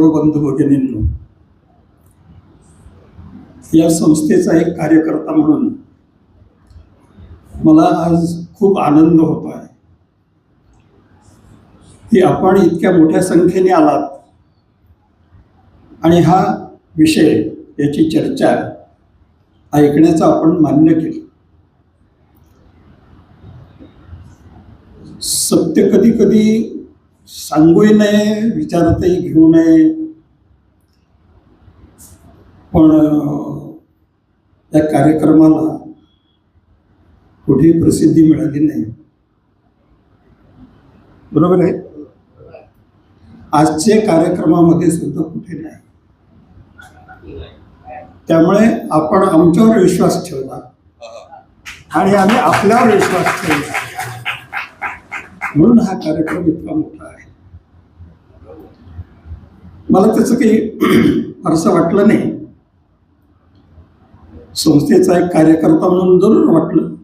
सर्व बंधू भगिनींनो या संस्थेचा एक कार्यकर्ता म्हणून मला आज खूप आनंद होतो आहे. की आपण इतक्या मोठ्या संख्येने आलात. आणि हा विषय याची चर्चा ऐकण्याचं आपण मान्य केलं. सत्य कधी कधी सांगूही नये विचारातही घेऊ नये. पण अं, या कार्यक्रमाला कुठेही प्रसिद्धी मिळाली नाही. बरोबर आहे. आजच्या कार्यक्रमामध्ये सुद्धा कुठे नाही. त्यामुळे आपण आमच्यावर विश्वास ठेवला. आणि आम्ही आपल्यावर विश्वास ठेवला. म्हणून हा कार्यक्रम इतका मोठा आहे. मला त्याचं काही फारसं वाटलं नाही. संस्थेचा एक कार्यकर्ता म्हणून जरूर वाटलं.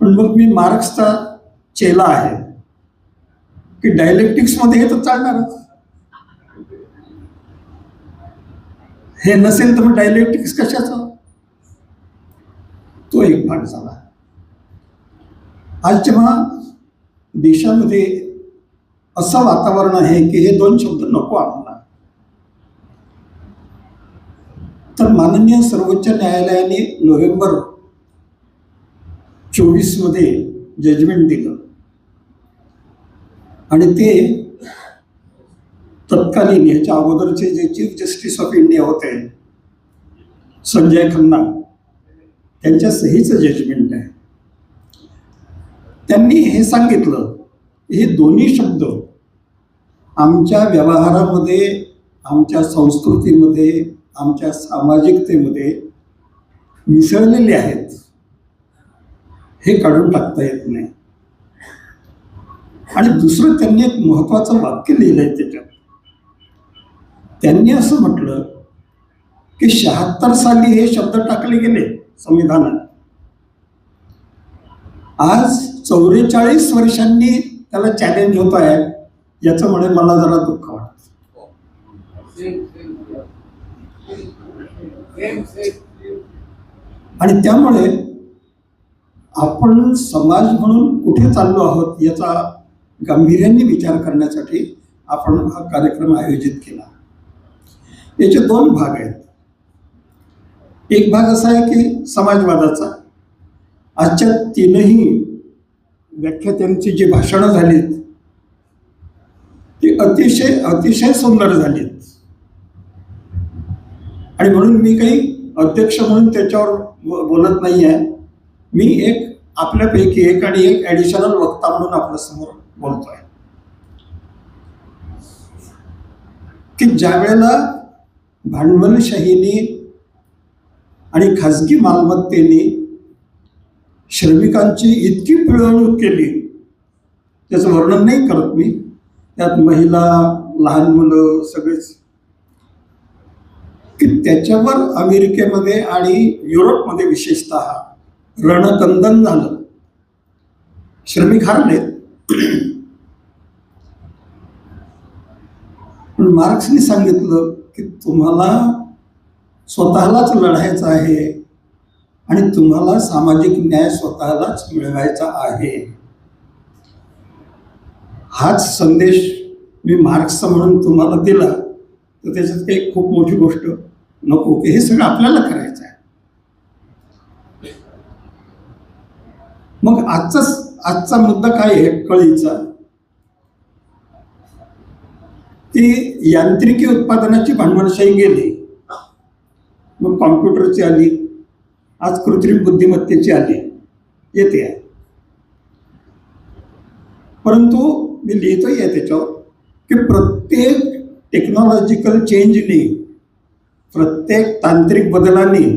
पण मग मी मार्क्सचा चेला आहे. की डायलेक्टिक्समध्ये हे तर चालणारच. हे नसेल तर मग डायलेक्टिक्स कशाचं? तो एक भाग झाला. आज जेव्हा देशामध्ये असं वातावरण आहे की हे दोन शब्द नको आम्हाला. तर माननीय सर्वोच्च न्यायालयाने नोव्हेंबर चोवीसमध्ये जजमेंट दिलं. आणि ते तत्कालीन ह्याच्या अगोदरचे जे चीफ जस्टिस ऑफ इंडिया होते संजय खन्ना त्यांच्या सहीचं जजमेंट आहे. त्यांनी हे सांगितलं हे दोन्ही शब्द आमच्या व्यवहारामध्ये आमच्या संस्कृतीमध्ये आमच्या सामाजिकतेमध्ये मिसळलेले आहेत. हे काढून टाकता येत नाही. आणि दुसरं त्यांनी एक महत्वाचं वाक्य लिहिलंय त्याच्यात. त्यांनी असं म्हटलं की शहात्तर साली हे शब्द टाकले गेले संविधानात. आज चौवेचाळीस वर्षांनी त्याला चॅलेंज होत आहे याच्यामुळे मला जरा दुःख वाटत. आणि त्यामुळे आपण समाज म्हणून कुठे चाललो आहोत याचा गांभीर्याने विचार करण्यासाठी आपण हा कार्यक्रम आयोजित केला. याचे दोन भाग आहेत. एक भाग असा आहे की समाजवादाचा. आजच्या तीनही व्याख्यात्यांची जी भाषणं झालीत आहेत अतिशय अतिशय सुंदर झाली आणि म्हणून मी काही अध्यक्ष म्हणून त्याच्यावर बोलत नाही आहे मी एक आपल्यापैकी एक आणि एक ॲडिशनल वक्ता म्हणून आपल्यासमोर बोलतोय. की ज्या वेळेला भांडवलशाहीने आणि खाजगी मालमत्तेने श्रमिकांची इतकी पिळवणूक केली त्याचं वर्णन नाही करत मी. त्यात महिला लहान मुलं सगळेच. की त्याच्यावर अमेरिकेमध्ये आणि युरोपमध्ये विशेषत रणकंदन झालं. श्रमिक हारलेत पण मार्क्सने सांगितलं की तुम्हाला स्वतःलाच लढायचं आहे आणि तुम्हाला सामाजिक न्याय स्वतःलाच मिळवायचा आहे. हाच संदेश मी मार्क्सचा म्हणून तुम्हाला दिला. तर त्याच्यात काही खूप मोठी गोष्ट नको की हे सगळं आपल्याला करायचं आहे. मग आजचा आजचा मुद्दा काय आहे कळीचा? ती यांत्रिकी उत्पादनाची भांडवलशाही गेली मग कॉम्प्युटरची आली आज कृत्रिम बुद्धिमत्तेची आली येते. आहे परंतु मी लिहितोय आहे त्याच्यावर की प्रत्येक टेक्नॉलॉजिकल चेंजनी प्रत्येक तांत्रिक बदलांनी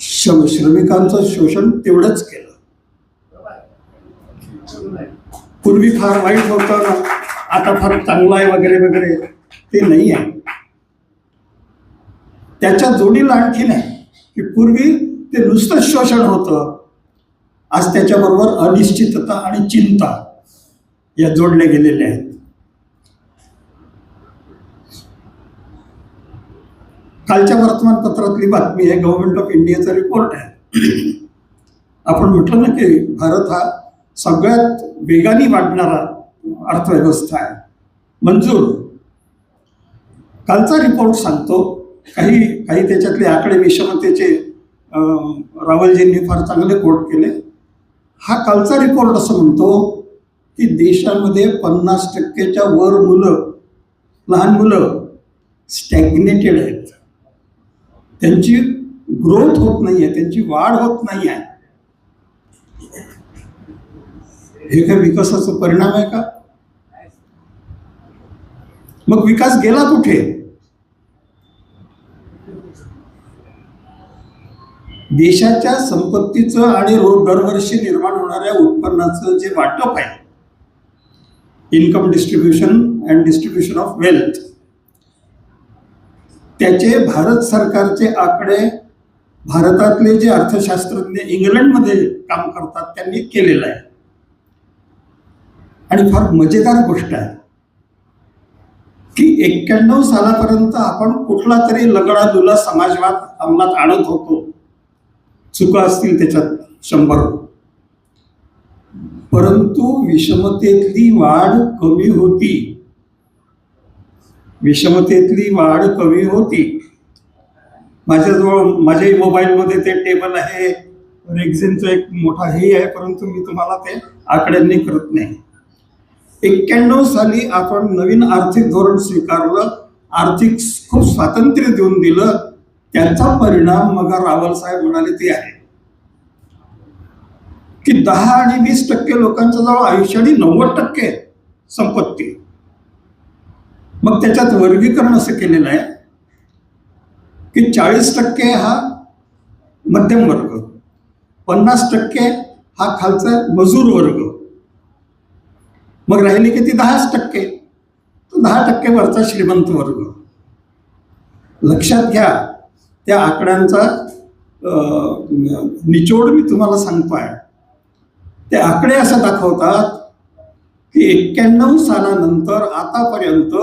श्रम श्रमिकांचं शोषण तेवढंच केलं. पूर्वी फार वाईट होतं आता फार चांगलं आहे वगैरे वगैरे ते नाही आहे. त्याच्या जोडीला आणखी नाही की पूर्वी ते नुसतं शोषण होतं आज त्याच्याबरोबर अनिश्चितता आणि चिंता. या जोडल्या गेलेल्या आहेत. कालच्या वर्तमानपत्रातली बातमी आहे गव्हर्नमेंट ऑफ इंडियाचा रिपोर्ट आहे. आपण म्हटलं ना की भारत हा सगळ्यात वेगाने वाढणारा अर्थव्यवस्था आहे. मंजूर. कालचा रिपोर्ट सांगतो काही काही त्याच्यातले आकडे विषमतेचे रावलजींनी फार चांगले कोट केले. हा कालचा रिपोर्ट असं म्हणतो की देशामध्ये पन्नास टक्केच्या वर मुलं लहान मुलं स्टॅग्नेटेड आहेत. त्यांची ग्रोथ होत नाही आहे त्यांची वाढ होत नाही आहे हे काय विकासाचा परिणाम आहे का? मग विकास गेला कुठे? देशाच्या संपत्तीचं आणि रोज दरवर्षी निर्माण होणाऱ्या उत्पन्नाचं जे वाटप आहे income distribution and distribution of wealth त्याचे भारत सरकारचे आकडे भारतातले जे अर्थशास्त्रज्ञ इंग्लंडमध्ये काम करतात त्यांनी केलेलं आहे. आणि फार मजेदार गोष्ट आहे की एक्क्याण्णव सालापर्यंत आपण कुठला तरी लगडादुला समाजवाद अंमलात आणत होतो. चुका असतील त्याच्यात शंभर. परंतु विषमतेतली वाढ कमी होती. विषमतेतली वाढ कमी होती. माझ्याजवळ माझ्याही मोबाईलमध्ये ते टेबल आहे. रेक्झिनचं एक मोठा हे आहे परंतु मी तुम्हाला ते आकड्यांनी करत नाही. एक्क्याण्णव साली आपण नवीन आर्थिक धोरण स्वीकारलं आर्थिक खूप स्वातंत्र्य देऊन दिलं त्याचा परिणाम मग रावल साहेब म्हणाले ते आहे. की दहा आणि वीस टक्के लोकांच्या जवळ आयुष्य आणि नव्वद टक्के संपत्ती. मग त्याच्यात वर्गीकरण असं केलेलं आहे की चाळीस टक्के हा मध्यम वर्ग पन्नास टक्के हा खालचा मजूर वर्ग. मग राहिले किती? दहाच टक्के. दहा टक्के वरचा श्रीमंत वर्ग. लक्षात घ्या त्या आकड्यांचा अं, निचोड मी तुम्हाला सांगतो आहे ते आकडे असं दाखवतात की एक्क्याण्णव सालानंतर आतापर्यंत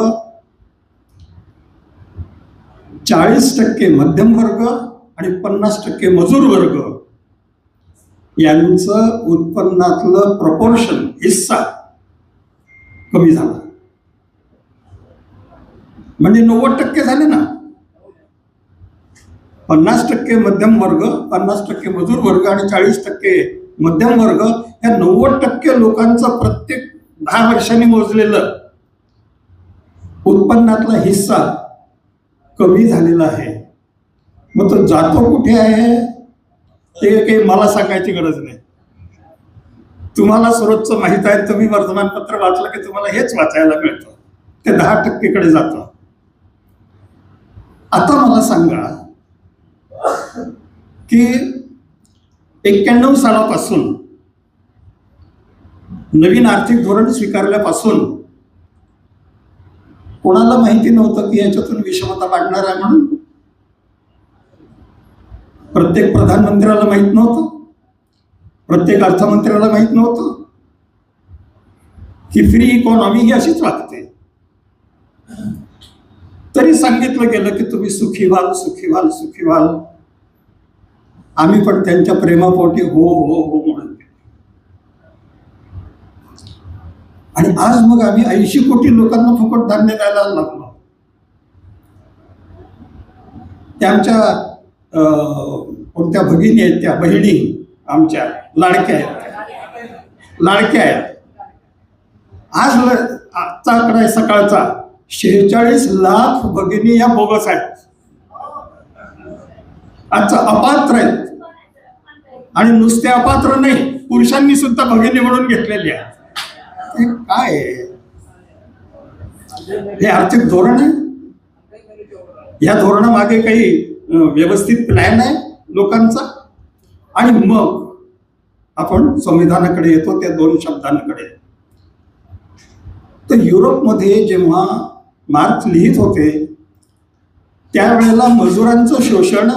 चाळीस टक्के मध्यम वर्ग आणि पन्नास टक्के मजूर वर्ग यांचं उत्पन्नातलं प्रपोर्शन हिस्सा कमी झाला. म्हणजे नव्वद टक्के झाले ना? पन्नास टक्के मध्यम वर्ग पन्नास टक्के मजूर वर्ग आणि चाळीस टक्के मध्यम वर्ग या नव्वद टक्के लोकांचा प्रत्येक दहा वर्षांनी मोजलेलं उत्पन्नातला हिस्सा कमी झालेला आहे. मग तो जातो कुठे आहे? ते काही मला सांगायची गरज नाही. तुम्हाला सर्वोच्च माहीत आहे तुम्ही वर्तमानपत्र वाचलं की तुम्हाला हेच वाचायला मिळतं. ते दहा टक्केकडे जातं. आता मला सांगा की एक्क्याण्णव सालापासून नवीन आर्थिक धोरण स्वीकारल्यापासून कोणाला माहिती नव्हतं की याच्यातून विषमता वाढणार आहे म्हणून? प्रत्येक प्रधानमंत्र्याला माहीत नव्हतं. प्रत्येक अर्थमंत्र्याला माहीत नव्हतं. की फ्री इकॉनॉमी ही अशीच वागते. तरी सांगितलं गेलं की तुम्ही सुखी व्हाल सुखी व्हाल सुखी व्हाल. आम्ही पण त्यांच्या प्रेमापोटी हो हो हो म्हणून आणि आज मग आम्ही ऐंशी कोटी लोकांना फुकट धान्य द्यायला लागलो. त्यांच्या अं, कोणत्या भगिनी आहेत त्या बहिणी आमच्या लाडक्या आहेत. लाडक्या आहेत. आज आजचा आकडा आहे सकाळचा. शेहेचाळीस लाख भगिनी या बोगस आहेत. आजचा अपात्र आहेत. आणि नुसते अपात्र नाही पुरुषांनी सुद्धा भगिनी म्हणून घेतलेली आहे. हे काय हे आर्थिक धोरण आहे? या धोरणामागे काही व्यवस्थित प्लॅन आहे लोकांचा? आणि मग आपण संविधानाकडे येतो त्या दोन शब्दांकडे. तर युरोपमध्ये जेव्हा मार्क्स लिहित होते त्यावेळेला मजुरांचं शोषण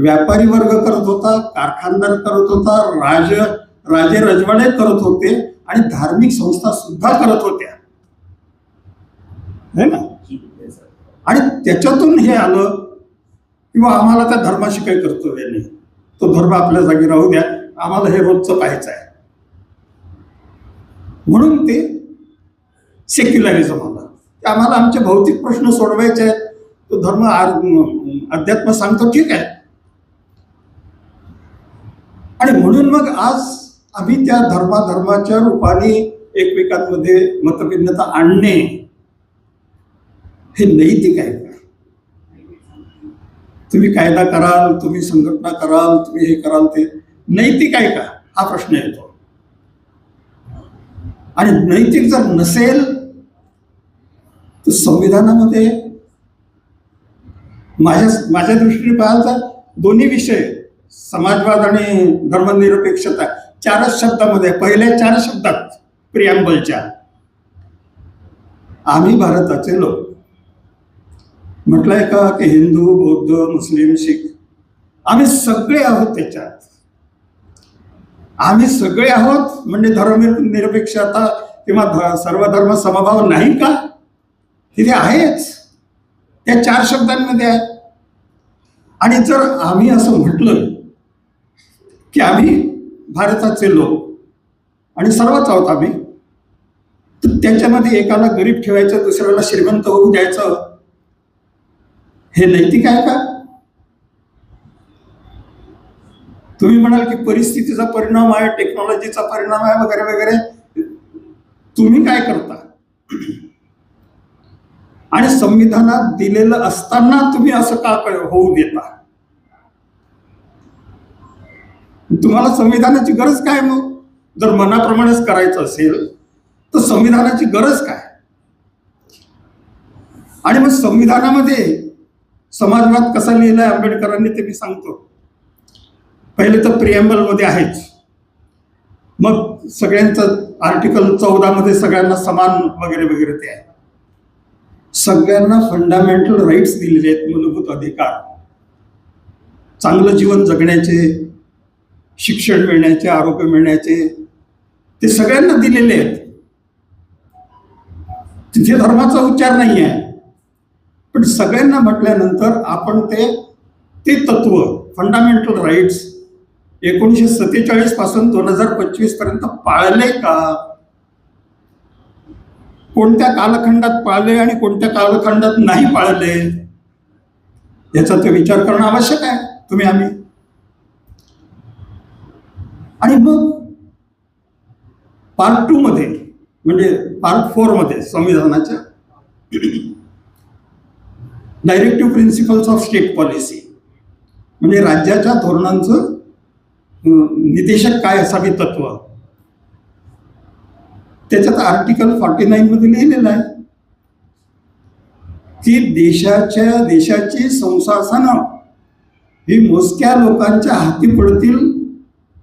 व्यापारी वर्ग करत होता कारखानदार करत होता राज राजे रजवाडे करत होते आणि धार्मिक संस्था सुद्धा करत होत्या. है ना? आणि त्याच्यातून हे आलं किंवा आम्हाला त्या धर्माशी काही कर्तव्य नाही. तो धर्म आपल्या जागी राहू द्या. आम्हाला हे रोजचं पाहायचं आहे. म्हणून ते सेक्युलरिझम आलं. आम्हाला आमचे भौतिक प्रश्न सोडवायचे आहेत. तो धर्म आ- अध्यात्म सांगतो ठीक आहे. आणि म्हणून मग आज आम्ही त्या धर्माधर्माच्या रूपाने एकमेकांमध्ये मतभिन्नता आणणे हे नैतिक आहे. का तुम्ही कायदा कराल तुम्ही संघटना कराल तुम्ही हे कराल ते नैतिक आहे का? हा प्रश्न येतो. आणि नैतिक जर नसेल तर संविधानामध्ये माझ्या माझ्या दृष्टीने पाहाल तर दोन्ही विषय समाजवाद आणि धर्मनिरपेक्षता चारच शब्दामध्ये पहिल्या चार शब्दात प्रियांबलच्या आम्ही भारताचे लोक. म्हटलंय का की हिंदू बौद्ध मुस्लिम शीख आम्ही सगळे आहोत त्याच्यात. आम्ही सगळे आहोत म्हणजे धर्मनिरपेक्षता किंवा ध- सर्व धर्म समभाव नाही का? तिथे आहेच. त्या चार शब्दांमध्ये आहे. आणि जर आम्ही असं म्हटलं की आम्ही भारताचे लोक. आणि सर्वच आहोत आम्ही. तर त्याच्यामध्ये एकाला गरीब ठेवायचं दुसऱ्याला श्रीमंत होऊ द्यायचं. हे नैतिक आहे का? तुम्ही म्हणाल की परिस्थितीचा परिणाम आहे टेक्नॉलॉजीचा परिणाम आहे वगैरे वगैरे. तुम्ही काय करता? आणि संविधानात दिलेलं असताना तुम्ही असं का होऊ देता? तुम्हाला संविधानाची गरज काय मग? जर मनाप्रमाणेच करायचं असेल तर संविधानाची गरज काय? आणि मग संविधानामध्ये समाजवाद कसा लिहिलाय आंबेडकरांनी ते मी सांगतो. पहिले तर प्रिएम्बलमध्ये आहेच. मग सगळ्यांचं आर्टिकल चौदा मध्ये सगळ्यांना समान वगैरे वगैरे ते आहे. सगळ्यांना फंडामेंटल राईट्स दिलेले आहेत मूलभूत अधिकार. चांगलं जीवन जगण्याचे शिक्षण मिळण्याचे आरोग्य मिळण्याचे ते सगळ्यांना दिलेले आहेत. तिथे धर्माचा उच्चार नाही आहे पण सगळ्यांना म्हटल्यानंतर आपण ते ते तत्व फंडामेंटल राईट्स एकोणीसशे सत्तेचाळीसपासून दोन हजार पंचवीसपर्यंत पाळले का? कोणत्या कालखंडात पाळले आणि कोणत्या कालखंडात नाही पाळले? याचा ते विचार करणं आवश्यक आहे. तुम्ही आम्ही आणि मग पार्ट टू मध्ये म्हणजे पार्ट फोरमध्ये संविधानाच्या directive principles of state policy म्हणजे राज्याच्या धोरणांचं निदेशक काय असावी तत्व? त्याच्यात आर्टिकल फॉर्टी नाईन मध्ये लिहिलेलं आहे की देशाच्या देशाची संसासनं ही मोजक्या लोकांच्या हाती पडतील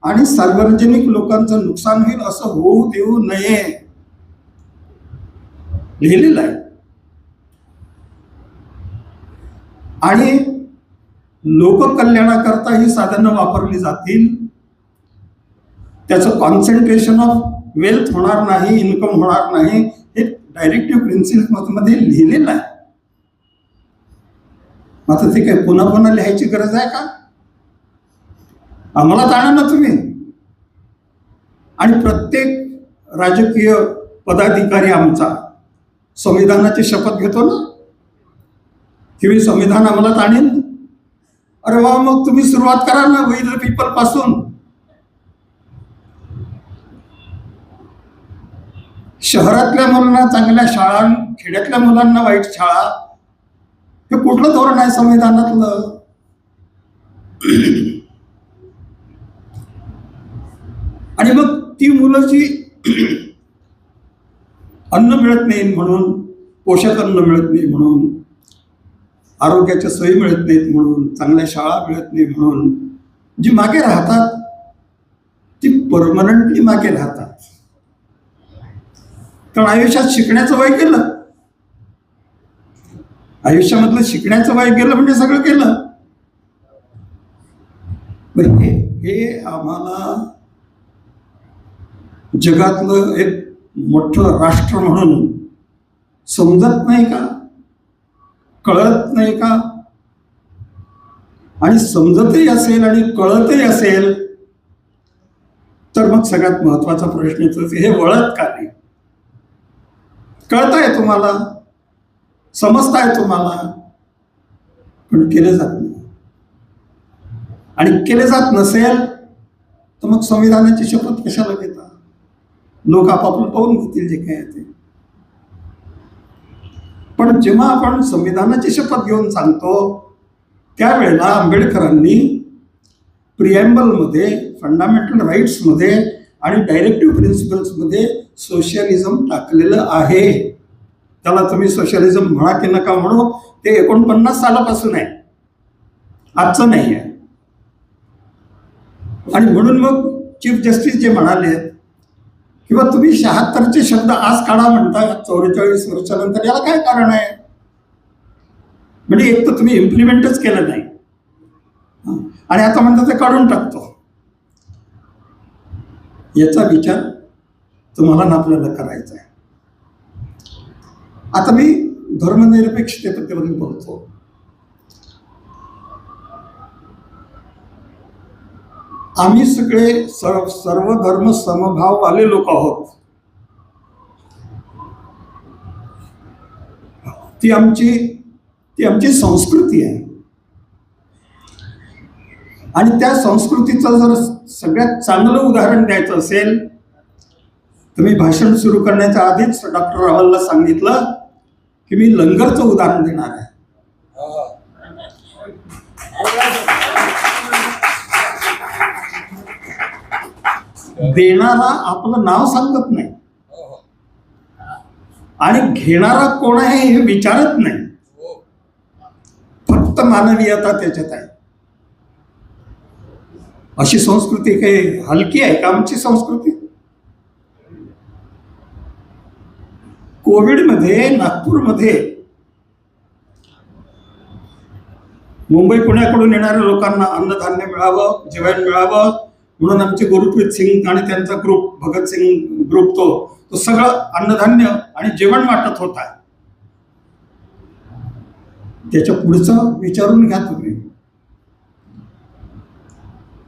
आणि सार्वजनिक लोकांचं नुकसान होईल असं होऊ देऊ नये. लिहिलेलं आहे. आणि लोककल्याणाकरता ही साधनं वापरली जातील. त्याचं कॉन्सन्ट्रेशन ऑफ वेल्थ होणार नाही इन्कम होणार नाही हे डायरेक्टिव्ह प्रिन्सिपलमध्ये लिहिलेलं आहे. आता ते काय पुन्हा पुन्हा लिहायची गरज आहे का? आम्हाला जाणा ना तुम्ही आणि प्रत्येक राजकीय पदाधिकारी आमचा संविधानाची शपथ घेतो ना? की मी संविधान आम्हाला आणीन अरे वा मग तुम्ही सुरुवात करा ना वी द पीपलपासून. शहरातल्या मुलांना चांगल्या शाळा खेड्यातल्या मुलांना वाईट शाळा हे कुठलं धोरण आहे संविधानातलं? आणि मग ती मुलं जी अन्न मिळत नाही म्हणून पोषक अन्न मिळत नाही म्हणून आरोग्याच्या सोयी मिळत नाहीत म्हणून चांगल्या शाळा मिळत नाही म्हणून जी मागे राहतात ती परमनंटली मागे राहतात. कारण आयुष्यात शिकण्याचं वय केलं आयुष्यामधलं शिकण्याचं वय केलं म्हणजे सगळं केलं बरं हे हे आम्हाला जगातलं एक मोठं राष्ट्र म्हणून समजत नाही का? कळत नाही का? आणि समजतही असेल आणि कळतही असेल तर मग सगळ्यात महत्त्वाचा प्रश्न येतो हे वळत का नाही? कळताय तुम्हाला? समजताय तुम्हाला? पण केले जात नाही. आणि केले जात नसेल तर मग संविधानाची शपथ कशाला घेत? लोक आपापलं पाहून घेतील जे काय आहे ते. पण जेव्हा आपण संविधानाची शपथ घेऊन सांगतो त्यावेळेला आंबेडकरांनी प्रियम्बलमध्ये फंडामेंटल राईट्समध्ये आणि डायरेक्टिव्ह प्रिन्सिपल्समध्ये सोशलिझम टाकलेलं आहे. त्याला तुम्ही सोशलिझम म्हणा की नका म्हणू ते एकोणपन्नास सालापासून आहे. आजचं नाही आहे. आणि म्हणून मग चीफ जस्टिस जे म्हणाले किंवा तुम्ही शहात्तरचे शब्द आज काढा म्हणता चौवेचाळीस वर्षानंतर याला काय कारण आहे? म्हणजे एक तर तुम्ही इम्प्लिमेंटच केलं नाही. आणि आता म्हणता ते काढून टाकतो. याचा विचार तुम्हाला ना आपल्याला करायचा आहे. आता मी धर्मनिरपेक्षतेबद्दल बोलतो. आम्ही सगळे सर्व सर्व धर्म समभाव आले लोक आहोत. ती आमची ती आमची संस्कृती आहे. आणि त्या संस्कृतीचं जर सगळ्यात चांगलं उदाहरण द्यायचं असेल तर मी भाषण सुरू करण्याच्या आधीच डॉक्टर रावलला सांगितलं की मी लंगरचं उदाहरण देणार आहे. देणारा आपलं नाव सांगत नाही. आणि घेणारा कोण आहे हे विचारत नाही. फक्त मानवीयता त्याच्यात आहे. अशी संस्कृती काही हलकी आहे का आमची संस्कृती? कोविडमध्ये नागपूरमध्ये मुंबई पुण्याकडून येणाऱ्या लोकांना अन्नधान्य मिळावं जेवण मिळावं म्हणून आमचे गुरुप्रीत सिंग आणि त्यांचा ग्रुप भगतसिंग ग्रुप तो तो सगळं अन्नधान्य आणि जेवण वाटत होता. त्याच्या पुढचं विचारून घ्या तुम्ही.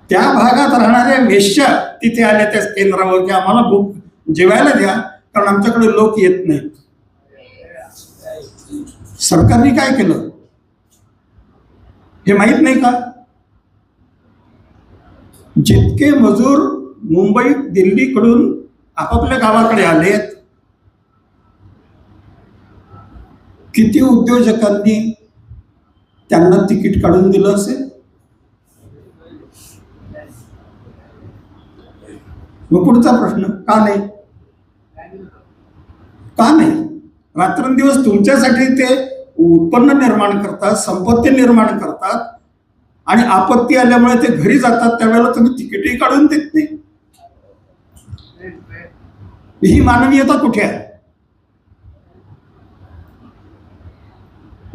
त्या भागात राहणाऱ्या वेश्या तिथे आल्या त्या केंद्रावर की आम्हाला भूक जेवायला द्या कारण आमच्याकडे लोक येत नाहीत. सरकारने काय केलं? हे माहीत नाही का? जितके मजूर मुंबई दिल्लीकडून आपापल्या गावाकडे आलेत किती उद्योजकांनी त्यांना तिकीट काढून दिलं असेल? मग पुढचा प्रश्न का नाही? का नाही? रात्रंदिवस तुमच्यासाठी ते उत्पन्न निर्माण करतात संपत्ती निर्माण करतात आणि आपत्ती आल्यामुळे ते घरी जातात त्यावेळेला तुम्ही तिकीटही काढून देत नाही. ही मानवीयता कुठे आहे?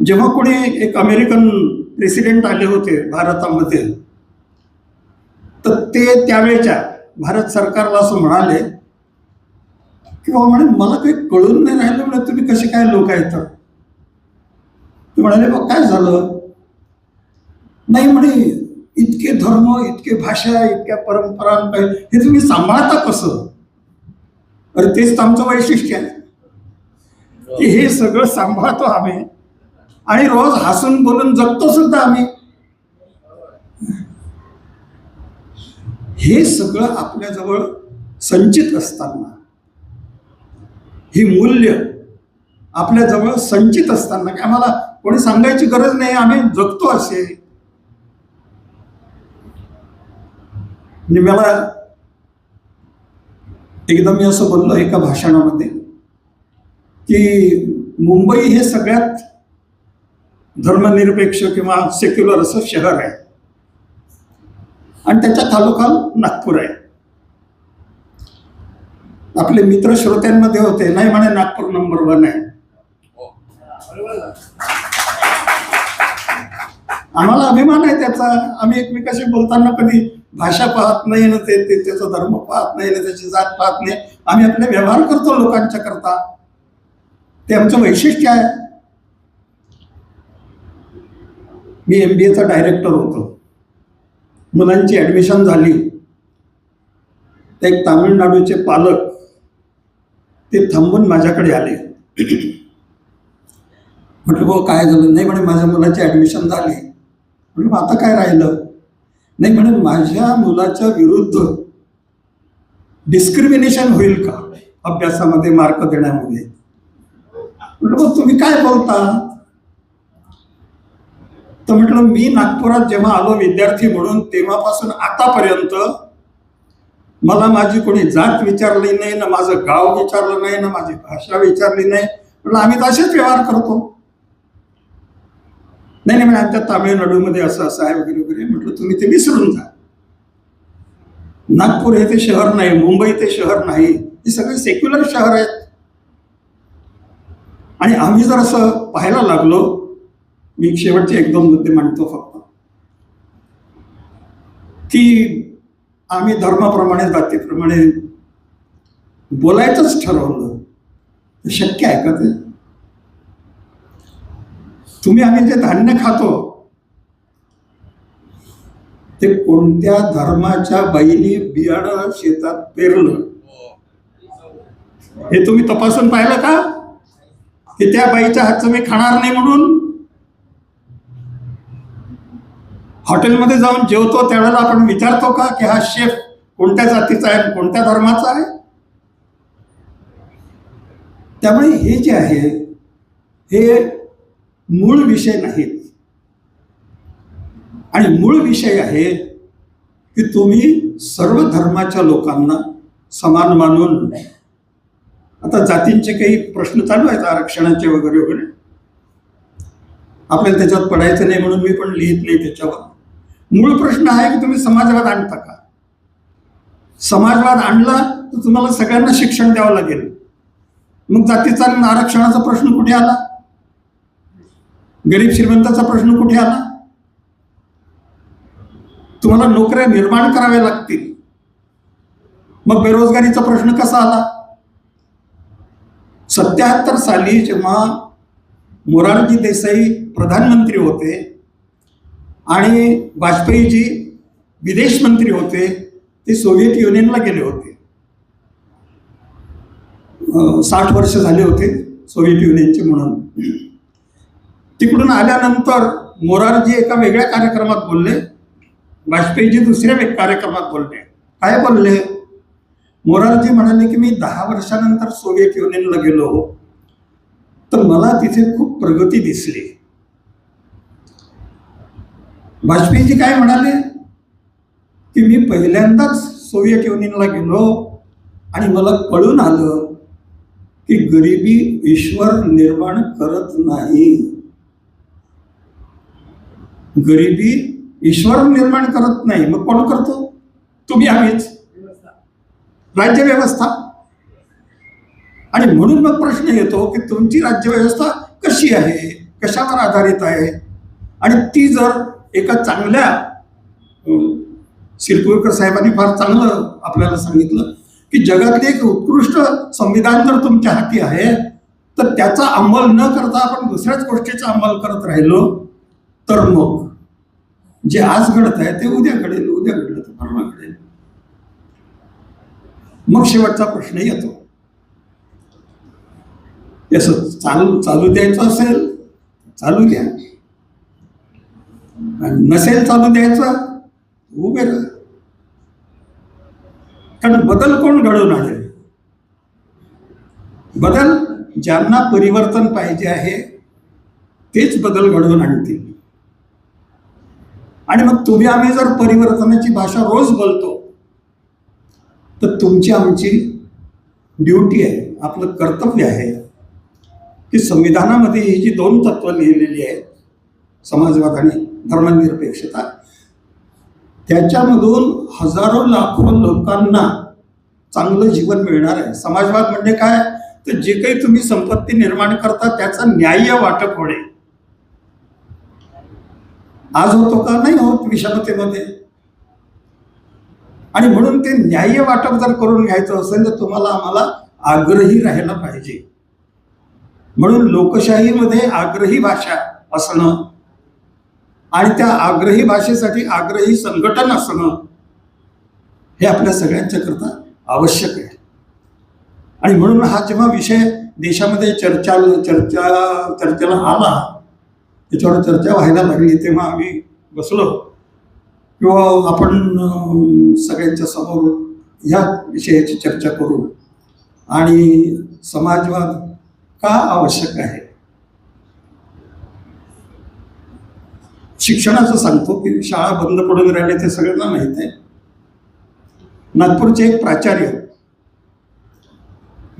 जेव्हा कोणी एक अमेरिकन प्रेसिडेंट आले होते भारतामध्ये तर ते त्यावेळेच्या भारत सरकारला असं म्हणाले की म्हणे मला काही कळून नाही राहिलं म्हणजे तुम्ही कसे काय लोक आहेत? तर ते म्हणाले बघ काय झालं? नाही म्हणे इतके धर्म इतके भाषा इतक्या परंपरा हे तुम्ही सांभाळता कसं? अरे तेच तर आमचं वैशिष्ट्य आहे. की हे सगळं सांभाळतो आम्ही आणि रोज हसून बोलून जगतो सुद्धा आम्ही. हे सगळं आपल्याजवळ संचित असताना ही मूल्य आपल्याजवळ संचित असताना की आम्हाला कोणी सांगायची गरज नाही आम्ही जगतो असे. म्हणजे मला एकदा मी असं बोललो एका भाषणामध्ये की मुंबई हे सगळ्यात धर्मनिरपेक्ष किंवा सेक्युलर असं शहर आहे. आणि त्याच्या खालोखाल नागपूर आहे. आपले मित्र श्रोत्यांमध्ये होते नाही म्हणे नागपूर नंबर वन आहे. आम्हाला अभिमान आहे त्याचा. आम्ही एकमेकाशी बोलताना कधी भाषा पाहत नाही ना ते त्याचा धर्म पाहत नाही ना त्याची जात पाहत नाही. आम्ही आपले व्यवहार करतो लोकांच्या करता. ते आमचं वैशिष्ट्य आहे. मी एम बी एचा डायरेक्टर होतो. मुलांची ॲडमिशन झाली. ते एक तामिळनाडूचे पालक ते थांबून माझ्याकडे आले. म्हटलं भाऊ काय झालं? नाही म्हणे माझ्या मुलाची ॲडमिशन झाली. म्हणजे आता काय राहिलं? नाही म्हणून माझ्या मुलाच्या विरुद्ध डिस्क्रिमिनेशन होईल का? अभ्यासामध्ये मार्क देण्यामध्ये. म्हटलं तुम्ही काय बोलता? तर म्हटलं मी नागपुरात जेव्हा आलो विद्यार्थी म्हणून तेव्हापासून आतापर्यंत मला माझी कोणी जात विचारली नाही ना माझं गाव विचारलं नाही ना माझी भाषा विचारली नाही. म्हटलं आम्ही तसेच व्यवहार करतो. नाही नाही म्हणजे आता तामिळनाडूमध्ये असं असं आहे वगैरे वगैरे. म्हटलं तुम्ही ते विसरून जा. नागपूर हे ते शहर नाही मुंबई ते शहर नाही. हे सगळे सेक्युलर शहर आहेत. आणि आम्ही जर असं पाहायला लागलो मी शेवटचे एक दोन मुद्दे मांडतो फक्त. की आम्ही धर्माप्रमाणे जातीप्रमाणे बोलायचंच ठरवलं. शक्य आहे का ते? तुम्ही आम्ही जे धान्य खातो ते कोणत्या धर्माच्या बाईने बियाणं शेतात पेरलं? हे तुम्ही तपासून पाहिलं का? की त्या बाईच्या हातचं मी खाणार नाही म्हणून? हॉटेलमध्ये जाऊन जेवतो त्यावेळेला आपण विचारतो का की हा शेफ कोणत्या जातीचा आहे कोणत्या धर्माचा आहे? त्यामुळे हे जे आहे हे मूळ विषय नाहीत. आणि मूळ विषय आहे की तुम्ही सर्व धर्माच्या लोकांना समान मानून आता जातींचे काही प्रश्न चालू आहेत आरक्षणाचे वगैरे वगैरे. आपल्याला त्याच्यात पडायचं नाही म्हणून मी पण लिहित नाही त्याच्यावर. मूळ प्रश्न आहे की तुम्ही समाजवाद आणता का? समाजवाद आणला तर तुम्हाला सगळ्यांना शिक्षण द्यावं लागेल. मग जातीचा आरक्षणाचा प्रश्न कुठे आला? गरीब श्रीमंताचा प्रश्न कुठे आला? तुम्हाला नोकऱ्या निर्माण कराव्या लागतील. मग बेरोजगारीचा प्रश्न कसा आला? सत्याहत्तर साली जेव्हा मोरारजी देसाई प्रधानमंत्री होते आणि वाजपेयीजी विदेश मंत्री होते ते सोव्हिएत युनियनला गेले होते. साठ वर्ष झाले होते सोव्हिएत युनियनचे म्हणून. तिकडून आल्यानंतर मोरारजी एका वेगळ्या कार्यक्रमात बोलले. वाजपेयीजी दुसऱ्या एक कार्यक्रमात बोलले. काय बोलले? मोरारजी म्हणाले की मी दहा वर्षानंतर सोवियत युनियनला गेलो. तर मला तिथे खूप प्रगती दिसली. वाजपेयीजी काय म्हणाले? की मी पहिल्यांदाच सोव्हिएट युनियनला गेलो आणि मला कळून आलं की गरिबी ईश्वर निर्माण करत नाही. गरिबी ईश्वर निर्माण करत नाही. मग कोण करतो? तुम्ही आम्हीच. राज्यव्यवस्था आणि म्हणून मग प्रश्न येतो की तुमची राज्यव्यवस्था कशी आहे? कशावर आधारित आहे? आणि ती जर एका चांगल्या सिरपूरकर साहेबांनी फार चांगलं आपल्याला सांगितलं की जगातले एक उत्कृष्ट संविधान जर तुमच्या हाती आहे तर त्याचा अंमल न करता आपण दुसऱ्याच गोष्टीचा अंमल करत राहिलो तर मग जे आज घडत आहे ते उद्या घडेल उद्या घडलं तर परवा घडेल. मग शेवटचा प्रश्न येतो. असं चालू चालू द्यायचं असेल चालू द्या. नसेल चालू द्यायचं उभे राहा. कारण बदल कोण घडवून आणेल बदल ज्यांना परिवर्तन पाहिजे आहे तेच बदल घडवून आणतील. आणि मग तुम्ही आम्ही जर परिवर्तनाची भाषा रोज बोलतो तर तुमची आमची ड्युटी आहे आपलं कर्तव्य आहे की संविधानामध्ये ही जी दोन तत्व लिहिलेली आहेत समाजवाद आणि धर्मनिरपेक्षता त्याच्यामधून हजारो लाखो लोकांना चांगलं जीवन मिळणार आहे. समाजवाद म्हणजे काय? तर जे काही तुम्ही संपत्ती निर्माण करता त्याचं न्याय्य वाटप होणे. आज होतो का? नाही होत विषमतेमध्ये. आणि म्हणून ते न्याय्य वाटप जर करून घ्यायचं असेल तर तुम्हाला आम्हाला आग्रही राहायला पाहिजे. म्हणून लोकशाहीमध्ये आग्रही भाषा असणं आणि त्या आग्रही भाषेसाठी आग्रही संघटन असणं हे आपल्या सगळ्यांच्या करता आवश्यक आहे. आणि म्हणून हा जेव्हा विषय देशामध्ये चर्चा चर्चा चर्चेला आला त्याच्यावर चर्चा व्हायला लागली तेव्हा आम्ही बसलो. किंवा आपण सगळ्यांच्या समोर ह्या विषयाची चर्चा करू. आणि समाजवाद का आवश्यक आहे? शिक्षणाचं सांगतो की शाळा बंद पडून राहिले ते सगळ्यांना माहीत आहे. नागपूरचे एक प्राचार्य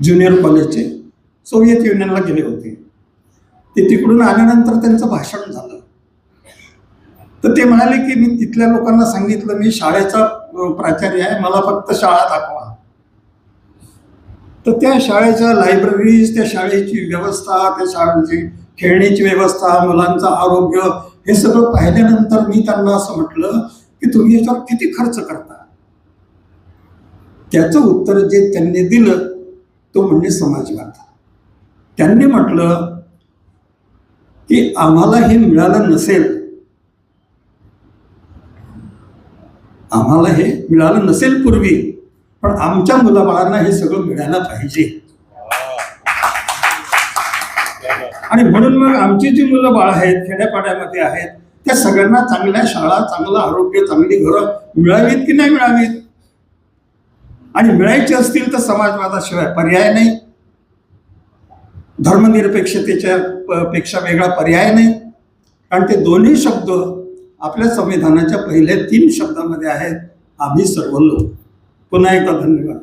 ज्युनियर कॉलेजचे सोव्हिएत युनियनला गेले होते. ते तिकडून आल्यानंतर त्यांचं भाषण झालं. तर ते म्हणाले की मी तिथल्या लोकांना सांगितलं मी शाळेचा प्राचार्य आहे मला फक्त शाळा दाखवा. तर त्या शाळेच्या लायब्ररीज त्या शाळेची व्यवस्था त्या शाळेची खेळण्याची व्यवस्था मुलांचं आरोग्य हे सगळं पाहिल्यानंतर मी त्यांना असं म्हटलं की तुम्ही याच्यावर किती खर्च करता? त्याचं उत्तर जे त्यांनी दिलं तो म्हणजे समाजवाद त्यांनी म्हटलं की आम्हाला हे मिळालं नसेल. आम्हाला हे मिळालं नसेल पूर्वी पण आमच्या मुलाबाळांना हे सगळं मिळायला पाहिजे. आणि म्हणून मग आमची जी मुलं बाळ आहेत खेड्यापाड्यामध्ये आहेत त्या सगळ्यांना चांगल्या शाळा चांगलं आरोग्य चांगली घरं मिळावीत की नाही मिळावीत? आणि मिळायची असतील तर समाजवादाशिवाय पर्याय नाही. धर्मनिरपेक्षतेच्या प- पेक्षा वेगळा पर्याय नाही. कारण ते दोन्ही शब्द आपल्या संविधानाच्या पहिल्या तीन शब्दामध्ये आहेत. आम्ही सर्व लोक. पुन्हा एकदा धन्यवाद.